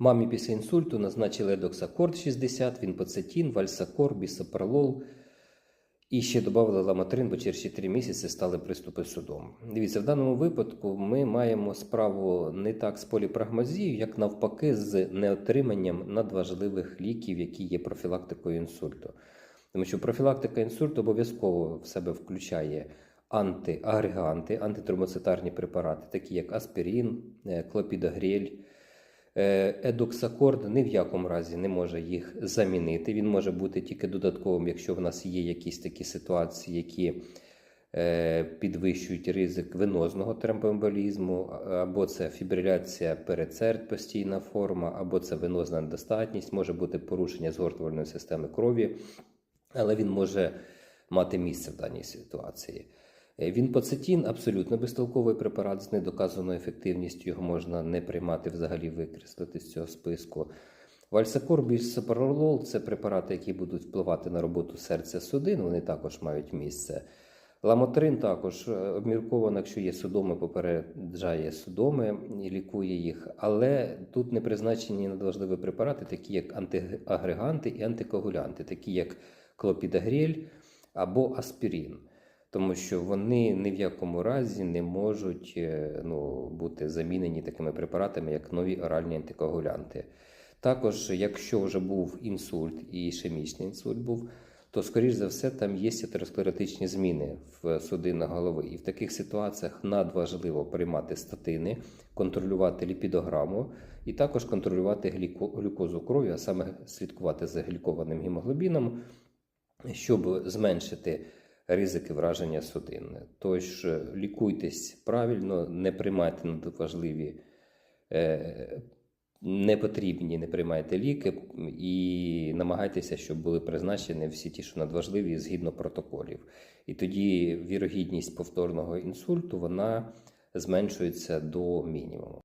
Мамі після інсульту назначили доксакорд 60, вінпоцетін, вальсакор, бісопролол і ще додали ламатрин, бо через 4 місяці стали приступи судом. Дивіться, в даному випадку ми маємо справу не так з поліпрагмазією, як навпаки, з неотриманням надважливих ліків, які є профілактикою інсульту. Тому що профілактика інсульту обов'язково в себе включає антиагреганти, антитромоцитарні препарати, такі як аспірин, е, клопідогрель. Е, Едоксакорд ні в якому разі не може їх замінити. Він може бути тільки додатковим, якщо в нас є якісь такі ситуації, які е, підвищують ризик венозного тромбоемболізму, або це фібриляція перецерт, постійна форма, або це венозна недостатність, може бути порушення згортувальної системи крові, але він може мати місце в даній ситуації. Е, Вінпоцетін абсолютно безтолковий препарат з недоказаною ефективністю. Його можна не приймати взагалі викреслити з цього списку. Вальсакор бісопролол – це препарати, які будуть впливати на роботу серця судин. Вони також мають місце. Ламотрин також е, обмірковано, якщо є судоми, попереджає судоми і лікує їх. Але тут не призначені надважливі препарати, такі як антиагреганти і антикоагулянти, такі як клопідогрель або аспірин тому що вони ні в якому разі не можуть е, ну, бути замінені такими препаратами, як нові оральні антикоагулянти. Також, якщо вже був інсульт і ішемічний інсульт був, то, скоріш за все, там є атеросклеротичні зміни в судинах голови. І в таких ситуаціях надважливо приймати статини, контролювати ліпідограму і також контролювати глюкозу крові, а саме слідкувати за глікованим гемоглобіном, щоб зменшити ризики враження судин. Тож е, лікуйтесь правильно, не приймайте надважливі, е, непотрібні, не приймайте ліки і намагайтеся, щоб були призначені всі ті, що надважливі, згідно протоколів. І тоді вірогідність повторного інсульту вона зменшується до мінімуму.